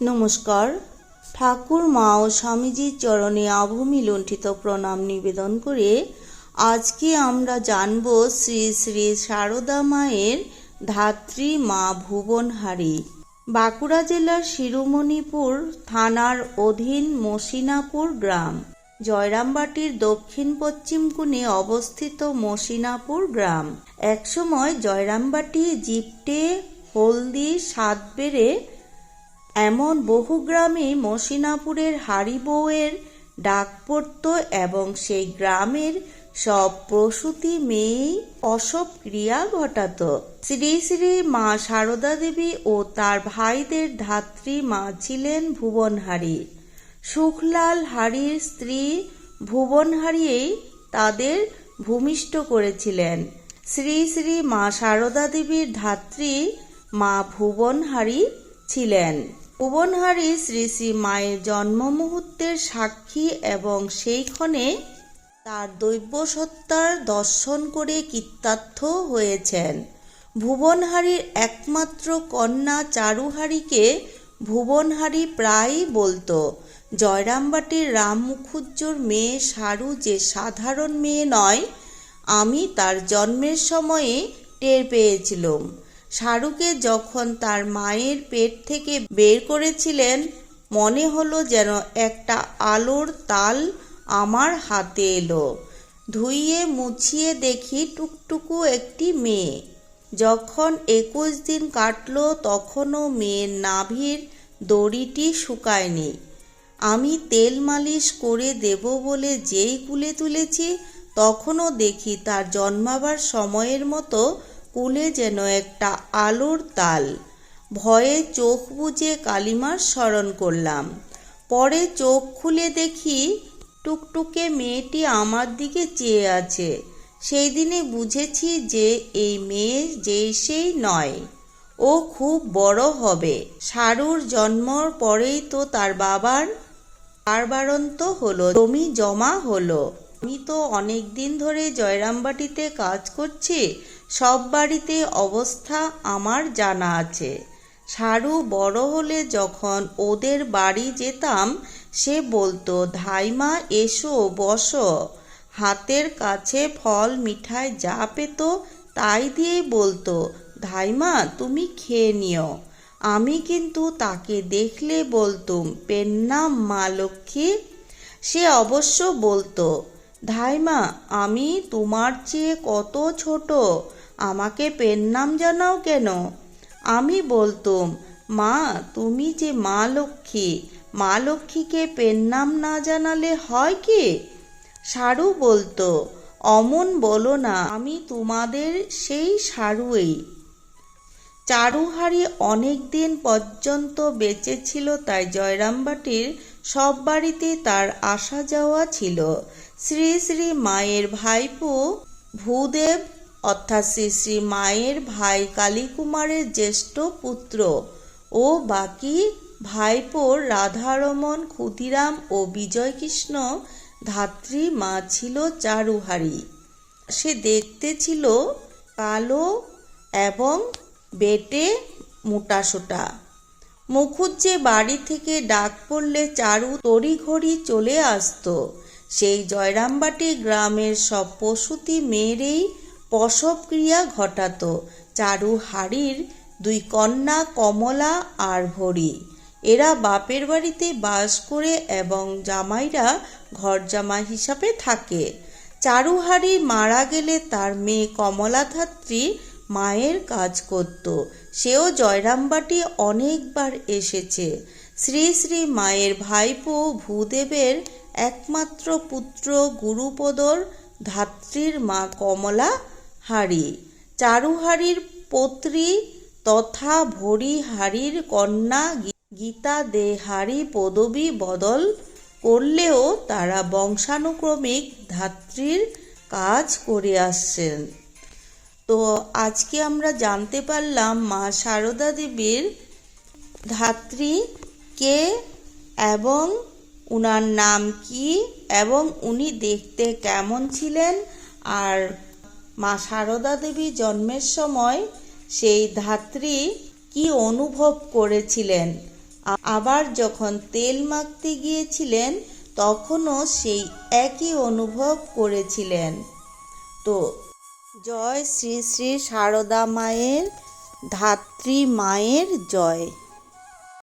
নমস্কার। ঠাকুর মা ও স্বামীজির চরণে আভূমি লুণ্ঠিত প্রণাম নিবেদন করে আজকে আমরা জানব শ্রী শ্রী সারদা মায়ের ধাত্রী মা ভুবনহারী। বাঁকুড়া জেলার শিরোমণিপুর থানার অধীন মসিনাপুর গ্রাম। জয়রামবাটির দক্ষিণ পশ্চিম কোণে অবস্থিত মসিনাপুর গ্রাম। একসময় জয়রামবাটি জিপটে, হলদি, সাতবেড়ে এমন বহু গ্রামে মসিনাপুরের হাড়ি বউয়ের ডাক পড়ত এবং সেই গ্রামের সব প্রসূতি মেয়েই অসব ক্রিয়া ঘটাত। শ্রী শ্রী মা সারদা দেবী ও তার ভাইদের ধাত্রী মা ছিলেন ভুবনহারী। সুখলাল হারির স্ত্রী ভুবনহারিয়েই তাদের ভূমিষ্ঠ করেছিলেন। শ্রী শ্রী মা সারদা দেবীর ধাত্রী মা ভুবনহারি ছিলেন। ভুবনহারী শ্রী শ্রী মায়ের জন্ম মুহূর্তের সাক্ষী এবং সেইক্ষণে তার দৈব্য সত্তার দর্শন করে কৃতার্থ হয়েছেন। ভুবনহারির একমাত্র কন্যা চারুহারিকে ভুবনহারি প্রায়ই বলতো, জয়রামবাটির রাম মুখুজ্জোর মেয়ে সারু যে সাধারণ মেয়ে নয়, আমি তার জন্মের সময়ে টের পেয়েছিলাম। শাহরুখে যখন তার মায়ের পেট থেকে বের করেছিলেন, মনে হলো যেন একটা আলোর তাল আমার হাতে এলো। ধুইয়ে মুছিয়ে দেখি টুকটুকু একটি মেয়ে। যখন একুশ দিন কাটলো, তখনও মেয়ের নাভির দড়িটি শুকায়নি। আমি তেল মালিশ করে দেব বলে যেই কুলে তুলেছি, তখনও দেখি তার জন্মাবার সময়ের মতো কুলে যেন একটা আলোর তাল। ভয়ে চোখ বুজে কালিমার স্মরণ করলাম। পরে চোখ খুলে দেখি টুকটুকে মেয়েটি আমার দিকে চেয়ে আছে। সেই দিনে বুঝেছি যে এই মেয়ে যেই সেই নয়। ও খুব বড় হবে। সারুর জন্মর পরেই তো তার বাবার বারবারন্ত হলো। জমি জমা হলো। আমি তো অনেক দিন ধরে জয়রামবাটিতে কাজ করছি। সব বাড়িতে অবস্থা আমার জানা আছে। সারু বড় হলে যখন ওদের বাড়ি যেতাম, সে বলতো, ধাইমা, এসো, বসো। হাতের কাছে ফল মিঠাই যা পেত, তাই দিয়েই বলতো, ধাইমা, তুমি খেয়ে নিও। আমি কিন্তু তাকে দেখলে বলতুম পেন্নাম মা লক্ষ্মী? সে অবশ্য বলতো, ধাইমা, আমি তোমার চেয়ে কত ছোট? আমাকে পেন্নাম জানাও কেন? আমি বলতুম, মা, তুমি যে মা লক্ষ্মী, মা লক্ষ্মীকে পেন্নাম না জানালে হয় কি? সারু বলতো, অমন বলো না, আমি তোমাদের সেই সারুই। চারুহারি অনেক দিন পর্যন্ত বেঁচে ছিল তাই জয়রামবাটির সব বাড়িতে তার আসা যাওয়া ছিল। শ্রী শ্রী মায়ের ভাইপো ভূদেব অর্থাৎ শ্রী শ্রী মায়ের ভাই কালীকুমারের জ্যেষ্ঠ পুত্র ও বাকি ভাইপোর রাধারমন, ক্ষুদিরাম ও বিজয়কৃষ্ণ ধাত্রী মা ছিল চারুহারি। সে দেখতে ছিল কালো এবং বেটে মোটাসোটা। মুখুজ্জে বাড়ি থেকে ডাক পড়লে চারু তড়িঘড়ি চলে আসতো। সেই জয়রামবাটি গ্রামের সব প্রসূতি মেয়েরেই প্রসব ক্রিয়া ঘটাতো। চারু হাড়ির দুই কন্যা কমলা আর ভরি। এরা বাপের বাড়িতে বাস করে এবং জামাইরা ঘর জামাই হিসাবে থাকে। চারুহারি মারা গেলে তার মেয়ে কমলাধাত্রী মায়ের কাজ করত। সেও জয়রামবাটি অনেকবার এসেছে। শ্রী শ্রী মায়ের ভাইপো ভূদেবের একমাত্র পুত্র গুরুপদর ধাত্রীর মা কমলা হারি চারুহারির পত্রী তথা ভরি হারির কন্যা গীতা দেহারি পদবী বদল করলেও তারা বংশানুক্রমিক ধাত্রীর কাজ করে আসছেন। তো আজকে আমরা জানতে পারলাম মা সারদা দেবীর ধাত্রী কে এবং উনার নাম কি এবং উনি দেখতে কেমন ছিলেন আর মা সারদা দেবী জন্মের সময় সেই ধাত্রী কি অনুভব করেছিলেন? আবার যখন তেল মাখতে গিয়েছিলেন, তখনও সেই একই অনুভব করেছিলেন। তো জয় শ্রী শ্রী সারদা মায়ের, ধাত্রী মায়ের জয়।